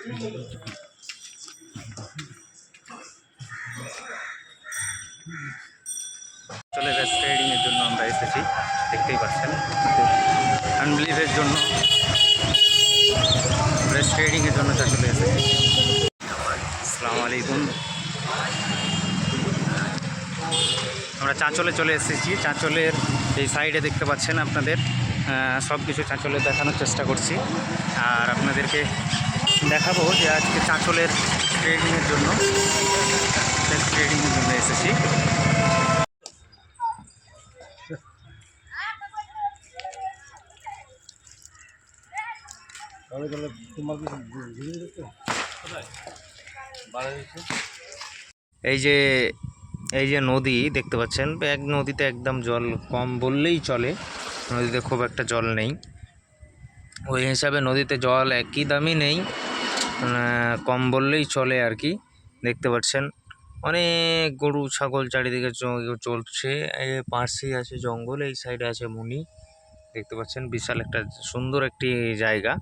চলে রেস্ট রাইডিংয়ের জন্য আমরা এসেছি, দেখতেই পাচ্ছেন। আনবিলিভের জন্য রেস্ট রাইডিংয়ের জন্য চা চলে এসেছি। আসসালামু আলাইকুম আমরা চাঁচলে চলে এসেছি। চাঁচলের এই সাইডে দেখতে পাচ্ছেন আপনাদের সব কিছু চাঁচলে দেখানোর চেষ্টা করছি। আর আপনাদেরকে দেখাবো যে আজকে চাঁচলের ট্রেডিংয়ের জন্য ট্রেডিংয়ের জন্য এসেছি। এই যে এই যে নদী দেখতে পাচ্ছেন এক নদীতে একদম জল কম বললেই চলে নদীতে খুব একটা জল নেই। ওই হিসাবে নদীতে জল একই দামই নেই। কম বললেই চলে আর কি। দেখতে পাচ্ছেন, অনেক গরু, ছাগল চারিদিকে চলছে। পাশেই আছে জঙ্গল, এই সাইডে আছে মুনি। দেখতে পাচ্ছেন, বিশাল একটা সুন্দর একটি জায়গা।